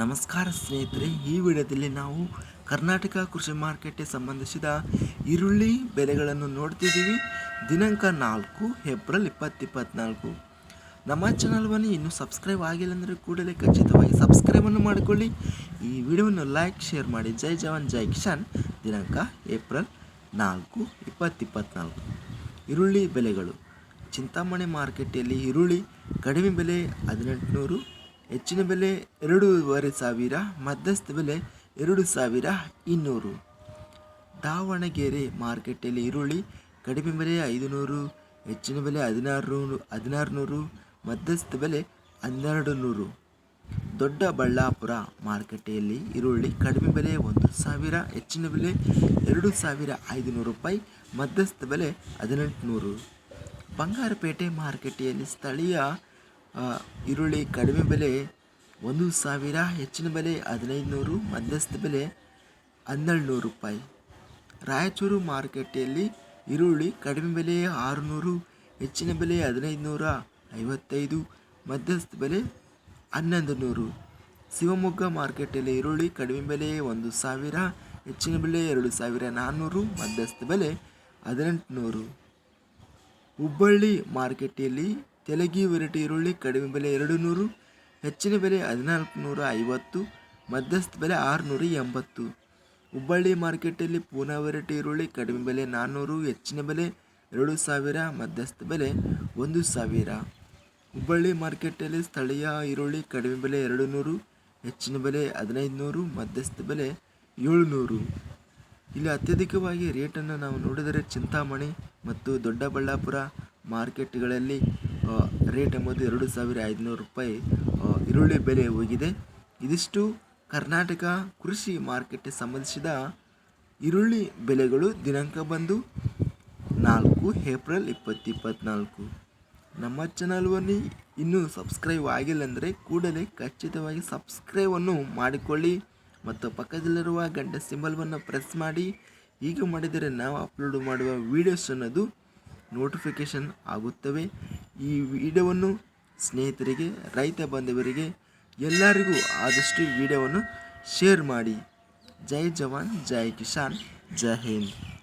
ನಮಸ್ಕಾರ ಸ್ನೇಹಿತರೆ, ಈ ವಿಡಿಯೋದಲ್ಲಿ ನಾವು ಕರ್ನಾಟಕ ಕೃಷಿ ಮಾರ್ಕೆಟ್ಗೆ ಸಂಬಂಧಿಸಿದ ಈರುಳ್ಳಿ ಬೆಲೆಗಳನ್ನು ನೋಡ್ತಿದ್ದೀವಿ. ದಿನಾಂಕ ನಾಲ್ಕು, ಏಪ್ರಿಲ್ ಇಪ್ಪತ್ತಿಪ್ಪತ್ನಾಲ್ಕು ನಮ್ಮ ಚಾನಲ್ವನ್ನು ಇನ್ನೂ ಸಬ್ಸ್ಕ್ರೈಬ್ ಆಗಿಲ್ಲ ಅಂದರೆ ಕೂಡಲೇ ಖಚಿತವಾಗಿ ಸಬ್ಸ್ಕ್ರೈಬನ್ನು ಮಾಡಿಕೊಳ್ಳಿ. ಈ ವಿಡಿಯೋವನ್ನು ಲೈಕ್, ಶೇರ್ ಮಾಡಿ. ಜೈ ಜವಾನ್, ಜೈ ಕಿಶಾನ್ ದಿನಾಂಕ ಏಪ್ರಿಲ್ ನಾಲ್ಕು ಇಪ್ಪತ್ತಿಪ್ಪತ್ನಾಲ್ಕು ಈರುಳ್ಳಿ ಬೆಲೆಗಳು. ಚಿಂತಾಮಣಿ ಮಾರ್ಕೆಟಲ್ಲಿ ಈರುಳ್ಳಿ ಕಡಿಮೆ ಬೆಲೆ ಹದಿನೆಂಟುನೂರು ಹೆಚ್ಚಿನ ಬೆಲೆ ಎರಡೂವರೆ ಸಾವಿರ, ಮಧ್ಯಸ್ಥ ಬೆಲೆ ಎರಡು ಸಾವಿರ ಇನ್ನೂರು. ದಾವಣಗೆರೆ ಮಾರ್ಕೆಟಲ್ಲಿ ಈರುಳ್ಳಿ ಕಡಿಮೆ ಬೆಲೆ ಐದುನೂರು, ಹೆಚ್ಚಿನ ಬೆಲೆ ಹದಿನಾರು ನೂರು ಹದಿನಾರು ನೂರು ಮಧ್ಯಸ್ಥ ಬೆಲೆ ಹನ್ನೆರಡು ನೂರು ದೊಡ್ಡಬಳ್ಳಾಪುರ ಮಾರುಕಟ್ಟೆಯಲ್ಲಿ ಈರುಳ್ಳಿ ಕಡಿಮೆ ಬೆಲೆ ಒಂದು ಸಾವಿರ, ಹೆಚ್ಚಿನ ಬೆಲೆ ಎರಡು ಸಾವಿರ ಐದುನೂರು ರೂಪಾಯಿ, ಮಧ್ಯಸ್ಥ ಬೆಲೆ ಹದಿನೆಂಟುನೂರು. ಬಂಗಾರಪೇಟೆ ಮಾರುಕಟ್ಟೆಯಲ್ಲಿ ಸ್ಥಳೀಯ ಈರುಳ್ಳಿ ಕಡಿಮೆ ಬೆಲೆ ಒಂದು ಸಾವಿರ, ಹೆಚ್ಚಿನ ಬೆಲೆ ಹದಿನೈದು ನೂರು ಮಧ್ಯಸ್ಥ ಬೆಲೆ ಹನ್ನೆರಡು ನೂರು ರೂಪಾಯಿ. ರಾಯಚೂರು ಮಾರುಕಟ್ಟೆಯಲ್ಲಿ ಈರುಳ್ಳಿ ಕಡಿಮೆ ಬೆಲೆ ಆರುನೂರು, ಹೆಚ್ಚಿನ ಬೆಲೆ ಹದಿನೈದು ನೂರ ಐವತ್ತೈದು, ಮಧ್ಯಸ್ಥ ಬೆಲೆ ಹನ್ನೊಂದು ನೂರು ಶಿವಮೊಗ್ಗ ಮಾರ್ಕೆಟಲ್ಲಿ ಈರುಳ್ಳಿ ಕಡಿಮೆ ಬೆಲೆ ಒಂದು ಸಾವಿರ, ಹೆಚ್ಚಿನ ಬೆಲೆ ಎರಡು ಸಾವಿರ ನಾನ್ನೂರು ಮಧ್ಯಸ್ಥ ಬೆಲೆ ಹದಿನೆಂಟು ನೂರು ಹುಬ್ಬಳ್ಳಿ ಮಾರುಕಟ್ಟೆಯಲ್ಲಿ ತೆಲಗಿ ವೆರೈಟಿ ಈರುಳ್ಳಿ ಕಡಿಮೆ ಬೆಲೆ ಎರಡು ನೂರು, ಹೆಚ್ಚಿನ ಬೆಲೆ ಹದಿನಾಲ್ಕು ನೂರ ಐವತ್ತು ಮಧ್ಯಸ್ಥ ಬೆಲೆ ಆರುನೂರ ಎಂಬತ್ತು ಹುಬ್ಬಳ್ಳಿ ಮಾರ್ಕೆಟಲ್ಲಿ ಪೂನಾ ವೆರೈಟಿ ಈರುಳ್ಳಿ ಕಡಿಮೆ ಬೆಲೆ ನಾನ್ನೂರು, ಹೆಚ್ಚಿನ ಬೆಲೆ ಎರಡು ಸಾವಿರ, ಮಧ್ಯಸ್ಥ ಬೆಲೆ ಒಂದು ಸಾವಿರ. ಹುಬ್ಬಳ್ಳಿ ಮಾರ್ಕೆಟಲ್ಲಿ ಸ್ಥಳೀಯ ಈರುಳ್ಳಿ ಕಡಿಮೆ ಬೆಲೆ ಎರಡು ನೂರು, ಹೆಚ್ಚಿನ ಬೆಲೆ ಹದಿನೈದು ನೂರು ಮಧ್ಯಸ್ಥ ಬೆಲೆ ಏಳುನೂರು. ಇಲ್ಲಿ ಅತ್ಯಧಿಕವಾಗಿ ರೇಟನ್ನು ನಾವು ನೋಡಿದರೆ ಚಿಂತಾಮಣಿ ಮತ್ತು ದೊಡ್ಡಬಳ್ಳಾಪುರ ಮಾರ್ಕೆಟ್ಗಳಲ್ಲಿ ರೇಟ್ ಎಂಬುದು ಎರಡು ಸಾವಿರ ಐದುನೂರು ರೂಪಾಯಿ. ಈರುಳ್ಳಿ ಬೆಲೆ ಹೋಗಿದೆ. ಇದಿಷ್ಟು ಕರ್ನಾಟಕ ಕೃಷಿ ಮಾರ್ಕೆಟ್ಗೆ ಸಂಬಂಧಿಸಿದ ಈರುಳ್ಳಿ ಬೆಲೆಗಳು ದಿನಾಂಕ ಬಂದು ನಾಲ್ಕು ಏಪ್ರಿಲ್ ಇಪ್ಪತ್ತಿಪ್ಪತ್ನಾಲ್ಕು. ನಮ್ಮ ಚಾನಲ್ವನ್ನು ಇನ್ನೂ ಸಬ್ಸ್ಕ್ರೈಬ್ ಆಗಿಲ್ಲ ಅಂದರೆ ಕೂಡಲೇ ಖಚಿತವಾಗಿ ಸಬ್ಸ್ಕ್ರೈಬನ್ನು ಮಾಡಿಕೊಳ್ಳಿ ಮತ್ತು ಪಕ್ಕದಲ್ಲಿರುವ ಗಂಟೆ ಸಿಂಬಲ್ವನ್ನು ಪ್ರೆಸ್ ಮಾಡಿ. ಹೀಗೆ ಮಾಡಿದರೆ ನಾವು ಅಪ್ಲೋಡ್ ಮಾಡುವ ವೀಡಿಯೋಸ್ ಅನ್ನೋದು ನೋಟಿಫಿಕೇಷನ್ ಆಗುತ್ತವೆ. ಈ ವಿಡಿಯೋವನ್ನು ಸ್ನೇಹಿತರಿಗೆ, ರೈತ ಬಾಂಧವರಿಗೆ ಎಲ್ಲರಿಗೂ ಆದಷ್ಟು ವಿಡಿಯೋವನ್ನು ಶೇರ್ ಮಾಡಿ. ಜೈ ಜವಾನ್, ಜೈ ಕಿಸಾನ್, ಜೈ ಹಿಂದ್.